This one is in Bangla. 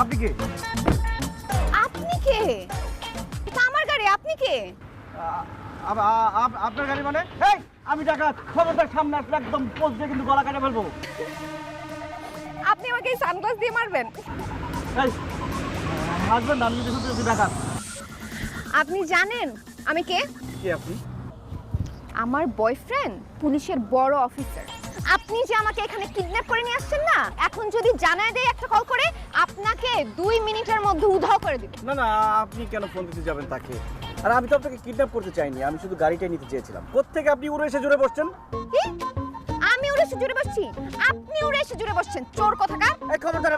আপনি কে? আপনি কে? আমার গাড়ি আপনি কে? আপনার গাড়ি মানে? আমি খবরদার একদম কিন্তু আপনি আমাকে দিয়ে মারবেন? আপনি জানেন আমি কে? কে আপনি? আমার বয়ফ্রেন্ড পুলিশের বড় অফিসার আপনি যে আমাকে এখানে কিডন্যাপ করে নিয়ে আসছেন না এখন যদি জানায় দেয় একটা কল করে আপনাকে দুই মিনিটের মধ্যে উধাও করে দিবে। না না আপনি কেন ফোন দিতে যাবেন তাকে? আর আমি তো আপনাকে কিডন্যাপ করতে চাইনি আমি শুধু গাড়িটাই নিতে চেয়েছিলাম। কোত্থেকে আপনি উড়ে এসে জুড়ে বসছেন? কি? আমি উড়ে এসে জুড়ে বসছি? আপনি উড়ে এসে জুড়ে বসছেন চোর কোথাকার। এই খবরদার